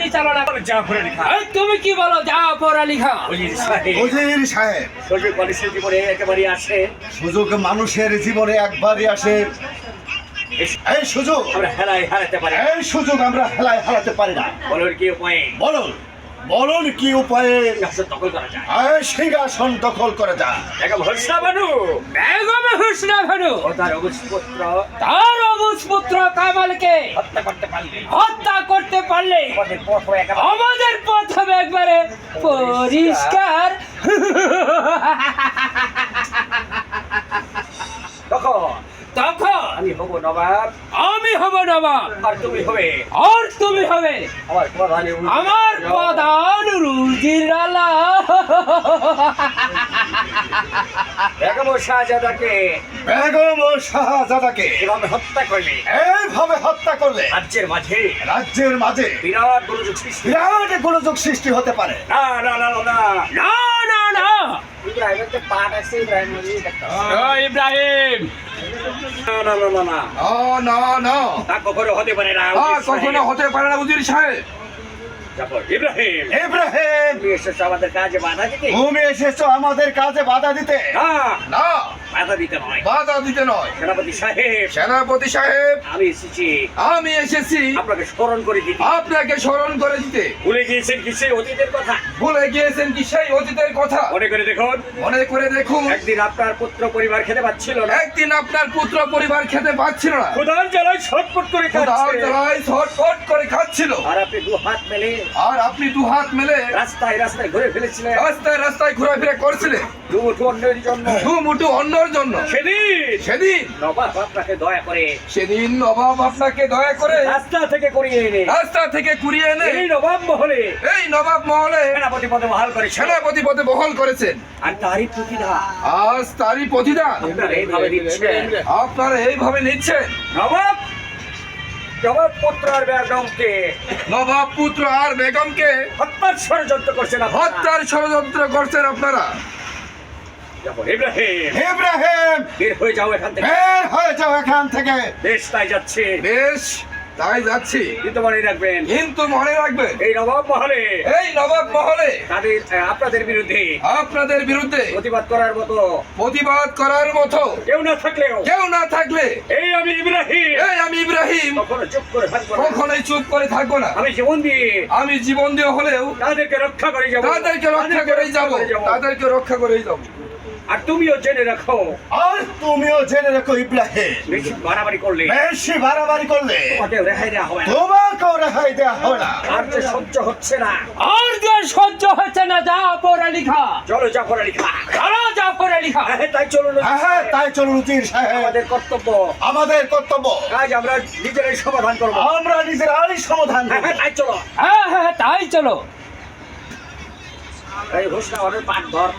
পরিচালনা করে। জাফর আলী খান তুমি কি বলো জাফর আলী খান উজির সাহেব। সুযোগ মানুষের জীবনে একেবারে আসে। সুযোগ মানুষের জীবনে একবারই আসে। এই সুযোগ। আমরা হেলায় হারাতে পারি এই সুযোগ আমরা হেলায় হারাতে পারি না। বলো কি উপায়? বলুন। বলুন কি উপায়ে দখল করে হত্যা করতে পারলে। আমাদের পথ হবে একবারে। পরিষ্কার। তখন তখন আমি হব নবাব। আমি হব নবাব আর তুমি হবে। আর তুমি হবে। আমার প্রধান রুজিরালা বেগম শাহজাদাকে বেগম ও শাহজাদাকে এভাবে হত্যা করলে এইভাবে হত্যা করলে রাজ্যের মাঝে রাজ্যের মাঝে বিরাট গোলযোগ সৃষ্টি। বিরাট গোলযোগ সৃষ্টি হতে পারে। না না না না, না না না। পাঠ আছে ইব্রাহিম। ও ইব্রাহিম। না না না না না। না তা কখনো হতে পারে না হ্যাঁ, হতে পারে না উজির সাহেব। ইব্রাহিম। আমাদের কাজে বাধা দিতে? আমাদের কাজে বাধা দিতে? না। বাধা দিতে নয়। বাধা দিতে নয়। সেনাপতি সাহেব সেনাপতি সাহেব আমি এসেছি। আমি এসেছি। আপনাকে স্মরণ করে দিতে। আপনাকে স্মরণ করে দিতে। ভুলে গিয়েছেন কি সেই অতীতের কথা? ভুলে গিয়েছেন কি সেই অতীতের কথা? মনে করে দেখুন। মনে করে দেখুন। একদিন আপনার পুত্র পরিবার খেতে পাচ্ছিল না। একদিন আপনার পুত্র পরিবার খেতে পাচ্ছিল না। ক্ষুধার জ্বালায় ছটফট করে খাচ্ছে। জ্বালায় ছটফট করে খাচ্ছিল। আর আপনি দু হাত মেলে আর আপনি দু হাত মেলে রাস্তায় রাস্তায় ঘুরে ফেলেছিলেন। রাস্তায় রাস্তায় ঘোরাফেরা করছিলেন। দু মুঠো অন্যের জন্য। দু মুঠো অন্যর জন্য। সেদিন। সেদিন। নবাব আপনাকে দয়া করে সেদিন নবাব আপনাকে দয়া করে রাস্তা থেকে করিয়ে এনে রাস্তা থেকে কুড়িয়ে এনে এই নবাব মহলে এই নবাব মহলে সেনাপতি পদে বহাল সেনাপতি পদে বহল করেছেন। আর তারই প্রতিভা আজ তারই প্রতিদান। আপনারা এইভাবে দিচ্ছেন আপনারা এইভাবে নিচ্ছেন। নবাব নবাব পুত্র আর বেগমকে নবাব পুত্র আর বেগমকে হত্যার ষড়যন্ত্র করছেন। হত্যার ষড়যন্ত্র করছেন আপনারা। ইব্রাহিম! ইব্রাহিম! বের হয়ে যাও এখান থেকে। বের হয়ে যাও এখান থেকে। বেশ তাই যাচ্ছে। বেশ তাই যাচ্ছি। কিন্তু মনে রাখবেন কিন্তু মনে রাখবেন এই নবাব মহলে এই নবাব মহলে তাদের আপনাদের বিরুদ্ধে আপনাদের বিরুদ্ধে প্রতিবাদ করার মতো। প্রতিবাদ করার মতো। কেউ না থাকলেও কেউ না থাকলে এই আমি ইব্রাহিম। এই আমি ইব্রাহিম। কখনো চুপ করে থাকব না। কখনোই চুপ করে থাকব না। আমি জীবন দিয়ে আমি জীবন দিয়ে হলেও তাদেরকে রক্ষা করে যাব। তাদেরকে রক্ষা করেই যাব। তাদেরকে রক্ষা করেই যাব। আর তুমিও জেনে রাখো। আর তুমিও জেনে রাখো ইব্রাহিম। বেশি বাড়াবাড়ি করলে। বেশি বাড়াবাড়ি করলে। তোমাকে রেহাই দেওয়া হবে তোমাকেও রেহাই দেওয়া হবে না। আর যে সহ্য হচ্ছে না। আর যে সহ্য হচ্ছে না জাফর আলী খান চলো জাফর আলী খান চলো জাফর আলী খান হ্যাঁ, তাই চলুন হ্যাঁ হ্যাঁ তাই চলুন উজির সাহেব। আমাদের কর্তব্য। আমাদের কর্তব্য। কাজ আমরা নিজেরাই সমাধান করব। আমরা নিজেরাই সমাধান হ্যাঁ, করব। হ্যাঁ, তাই চলো। হ্যাঁ হ্যাঁ তাই চলো। এই ঘোষণা অনেক পাঠ ধর